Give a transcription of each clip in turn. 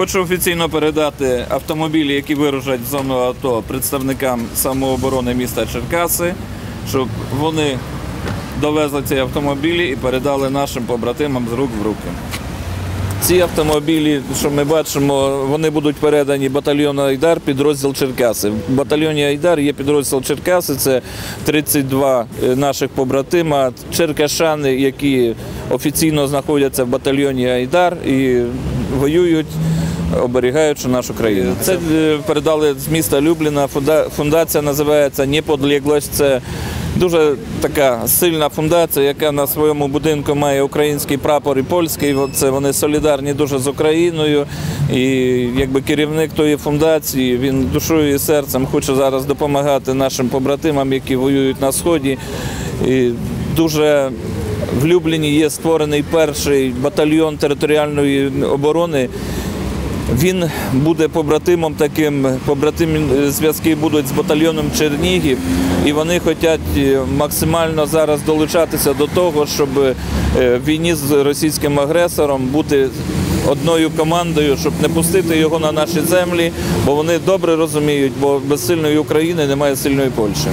Хочу офіційно передати автомобілі, які вирушать в зону АТО представникам самооборони міста Черкаси, щоб вони довезли ці автомобілі і передали нашим побратимам з рук в руки. Ці автомобілі, що ми бачимо, вони будуть передані батальйону Айдар, підрозділ Черкаси. В батальйоні Айдар є підрозділ Черкаси, це 32 наших побратима, черкашани, які офіційно знаходяться в батальйоні Айдар і воюють. Оберігаючи нашу країну. Це е, передали з міста Любліна. Фунда- Фундація називається Неподлеглость. Це дуже така сильна фундація, яка на своєму будинку має український прапор і польський. Це вони солідарні дуже з Україною. І якби керівник тої фундації, він душою і серцем хоче зараз допомагати нашим побратимам, які воюють на сході. І дуже в Любліні є створений перший батальйон територіальної оборони. Він буде побратимом таким, побратимі зв'язки будуть з батальйоном Чернігів, і вони хочуть е, максимально зараз долучатися до того, щоб е, в війні з російським агресором бути одною командою, щоб не пустити його на наші землі, бо вони добре розуміють, бо без сильної України немає сильної Польщі.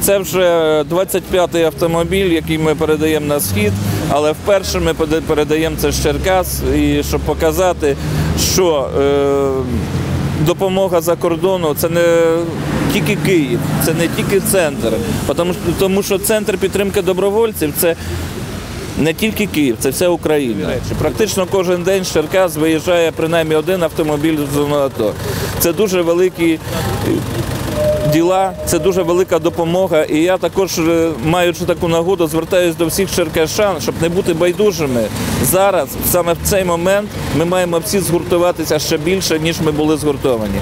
Це вже 25-й автомобіль, який ми передаємо на схід, але вперше ми передаємо це з Черкас, і щоб показати, що е, допомога за кордону це не тільки Київ, це не тільки центр, тому, що- центр підтримки добровольців це. Не тільки Київ, це вся Україна. Практично кожен день з Черкас виїжджає принаймні один автомобіль в зону АТО. Це дуже великі діла, це дуже велика допомога. І я також, е, маючи таку нагоду, звертаюся до всіх черкащан, щоб не бути байдужими. Зараз, саме в цей момент, ми маємо всі згуртуватися ще більше, ніж ми були згуртовані.